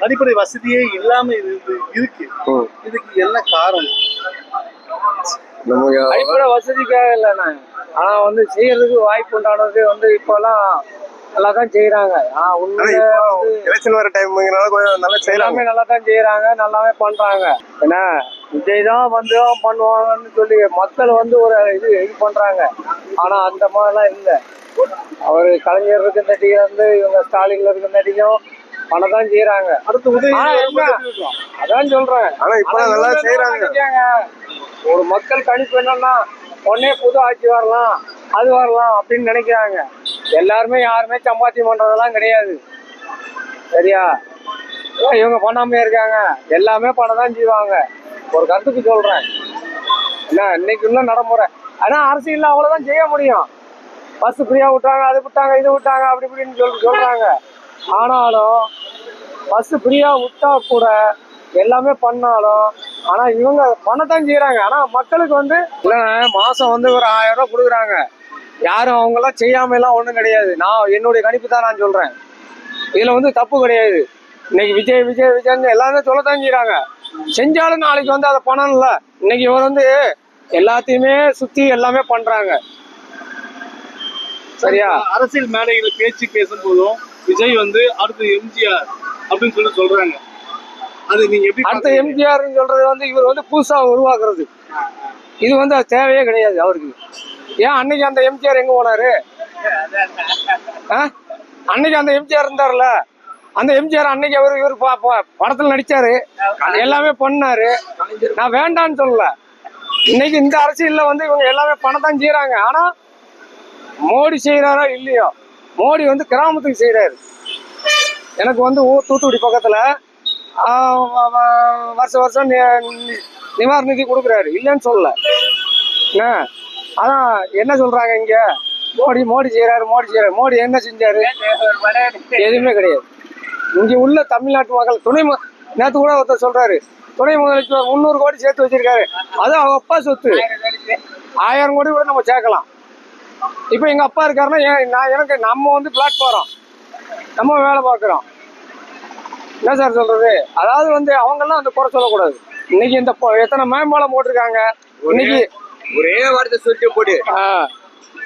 அடிப்படை வசதியே இல்லாம இருக்கு. இருக்கு. இதுக்கு என்ன காரணம்? அடிப்படை வசதிக்காக இல்லைண்ணா ஆனா வந்து செய்யறதுக்கு வாய்ப்பு உண்டானது வந்து இப்பெல்லாம் நல்லா தான் செய்யறாங்க ஆனா உண்மையில எலெக்ஷன் வர டைம்ங்கிறனால கொஞ்சம் நல்லா எல்லாமே நல்லா தான் செய்யறாங்க நல்லாவே பண்றாங்க. என்ன விஜய் தான் வந்து பண்ணுவாங்கன்னு சொல்லி மக்கள் வந்து ஒரு இது இது பண்றாங்க. ஆனா அந்த மாதிரிலாம் இல்லை. அவர் கலைஞர் இருக்கிற வந்து இவங்க ஸ்டாலின்ல இருக்கிற பணம் தான் செய்யறாங்க அடுத்த உதவி? அதான் சொல்றேன். ஆனா இப்பெல்லாம் நல்லா செய்யறாங்க. ஒரு மக்கள் கணிப்பு என்னன்னா உடனே புது ஆட்சி வரலாம் அது வரலாம் அப்படின்னு நினைக்கிறாங்க. எல்லாருமே யாருமே சம்பாத்தியம் பண்றதெல்லாம் கிடையாது. சரியா? இவங்க பண்ணாம இருக்காங்க? எல்லாமே பண்ண தான் செய்வாங்க. ஒரு கருத்துக்கு சொல்றேன். என்ன இன்னைக்கு உள்ள நடைமுறை. ஆனா அரசியல்ல அவ்வளவுதான் செய்ய முடியும். பஸ் ஃப்ரீயா விட்டாங்க அது விட்டாங்க இது விட்டாங்க அப்படி இப்படின்னு சொல்லி சொல்றாங்க. ஆனாலும் பஸ் ஃப்ரீயா விட்டா கூட எல்லாமே பண்ணாலும் ஆனா இவங்க பண்ணத்தான் செய்யறாங்க ஆனா மக்களுக்கு வந்து இல்லை மாசம் வந்து ஒரு ஆயிரம் ரூபாய் கொடுக்குறாங்க. யாரும் அவங்க எல்லாம் செய்யாம எல்லாம் ஒண்ணும் கிடையாது. நான் என்னுடைய கணிப்பு தான் நான் சொல்றேன். இதுல வந்து தப்பு கிடையாது. இன்னைக்கு விஜய் விஜய் விஜய்னு எல்லாமே சொல்லத்தான் செய்யறாங்க செஞ்சாலும் நாளைக்கு வந்து அதை பண்ணணும்ல. இன்னைக்கு இவர் வந்து எல்லாத்தையுமே சுத்தி எல்லாமே பண்றாங்க. சரியா? அரசியல் மேடைகளை பேச்சு பேசும் போதும் விஜய் வந்து அடுத்து எம்ஜிஆர் அப்படின்னு சொல்லி சொல்றாங்க. அது நீங்க எப்படி அடுத்த? எம்ஜிஆர் சொல்றது வந்து இவர் வந்து புதுசா உருவாக்குறது. இது வந்து அது தேவையே கிடையாது அவருக்கு. ஏன் அன்னைக்கு அந்த எம்ஜிஆர் எங்க போனாரு? அன்னைக்கு அந்த எம்ஜிஆர் இருந்தார்ல? அந்த எம்ஜிஆர் அன்னைக்கு அவர் இவர் படத்துல நடிச்சாரு. எல்லாமே பண்ணாரு. நான் வேண்டான்னு சொல்லல. இன்னைக்கு இந்த அரசியல்ல வந்து இவங்க எல்லாமே பண்ணத்தான் செய்யறாங்க ஆனா மோடி செய்யறாரோ இல்லையோ? மோடி வந்து கிராமத்துக்கு செய்யறாரு எனக்கு வந்து ஊர் தூத்துக்குடி பக்கத்தில் வருஷம் வருஷம் நிவாரண நிதி கொடுக்குறாரு. இல்லைன்னு சொல்லல. என்ன? அதான் என்ன சொல்கிறாங்க இங்கே? மோடி மோடி செய்கிறாரு மோடி செய்கிறார் மோடி என்ன செஞ்சாரு? எதுவுமே கிடையாது. இங்கே உள்ள தமிழ்நாட்டு மக்கள் துணை மு- கூட ஒருத்தர் சொல்கிறாரு துணை முதலமைச்சர் முந்நூறு கோடி சேர்த்து வச்சிருக்காரு. அது அவங்க அப்பா சொத்து. ஆயிரம் கோடி கூட நம்ம சேர்க்கலாம். இப்போ எங்கள் அப்பா இருக்காருன்னா நான் எனக்கு நம்ம வந்து பிளாட் போகிறோம் நம்ம வேலை பார்க்குறோம். என்ன சார் சொல்றது? அதாவது வந்து அவங்கெல்லாம் அந்த குறை சொல்லக்கூடாது. இன்னைக்கு இந்த எத்தனை மேம்பாலம் போட்டிருக்காங்க? இன்னைக்கு ஒரே வார்த்தை சொல்லிட்டு போடு ஆ,